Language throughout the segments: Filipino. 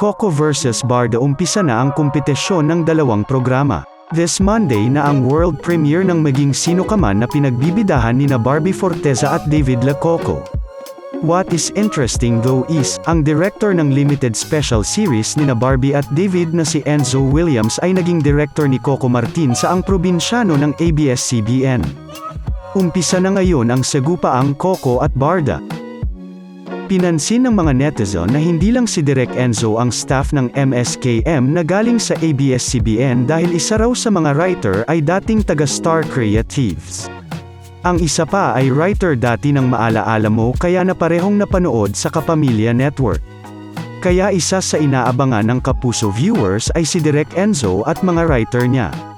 Coco vs. Barda umpisa na ang kompetisyon ng dalawang programa. This Monday na ang world premiere ng Maging Sino Ka Man na pinagbibidahan ni na Barbie Forteza at David Lacoco. What is interesting though is, ang director ng limited special series ni na Barbie at David na si Enzo Williams ay naging director ni Coco Martin sa ang probinsyano ng ABS-CBN. Umpisa na ngayon ang sagupaang Coco at Barda. Pinansin ng mga netizen na hindi lang si Direk Enzo ang staff ng MSKM na galing sa ABS-CBN dahil isa raw sa mga writer ay dating taga-Star Creatives. Ang isa pa ay writer dati ng Maalaala Mo kaya na parehong napanood sa Kapamilya Network. Kaya isa sa inaabangan ng Kapuso viewers ay si Direk Enzo at mga writer niya.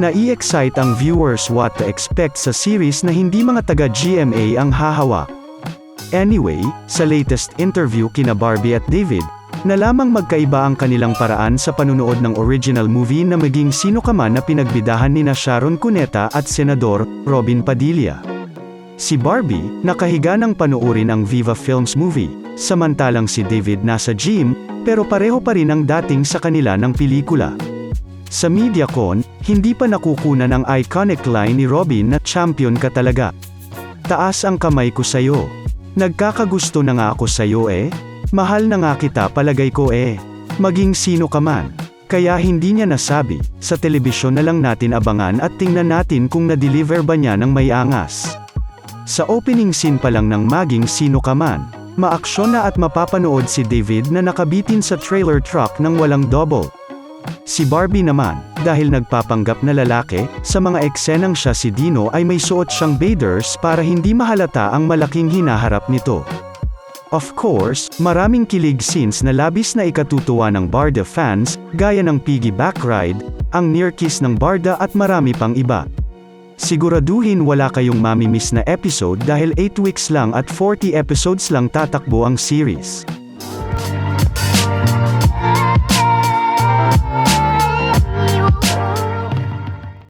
Nai-excite ang viewers what to expect sa series na hindi mga taga-GMA ang hahawak. Anyway, sa latest interview kina Barbie at David, na lamang magkaiba ang kanilang paraan sa panunood ng original movie na maging sino ka man na pinagbidahan ni na Sharon Cuneta at Senador Robin Padilla. Si Barbie, nakahiga ng panuorin ang Viva Films movie, samantalang si David nasa gym, pero pareho pa rin ang dating sa kanila ng pelikula. Sa MediaCon, hindi pa nakukunan ang iconic line ni Robin na champion ka talaga. Taas ang kamay ko sa'yo. Nagkakagusto na nga ako sa'yo eh. Mahal na nga kita palagay ko eh. Maging sino ka man. Kaya hindi niya nasabi, sa telebisyon na lang natin abangan at tingnan natin kung na-deliver ba niya ng may angas. Sa opening scene pa lang ng maging sino ka man, maaksyon na at mapapanood si David na nakabitin sa trailer truck ng walang double. Si Barbie naman, dahil nagpapanggap na lalaki, sa mga eksenang siya si Dino ay may suot siyang baders para hindi mahalata ang malaking hinaharap nito. Of course, maraming kilig scenes na labis na ikatutuwa ng Barda fans, gaya ng piggyback ride, ang near kiss ng Barda at marami pang iba. Siguraduhin wala kayong mamimiss na episode dahil 8 weeks lang at 40 episodes lang tatakbo ang series.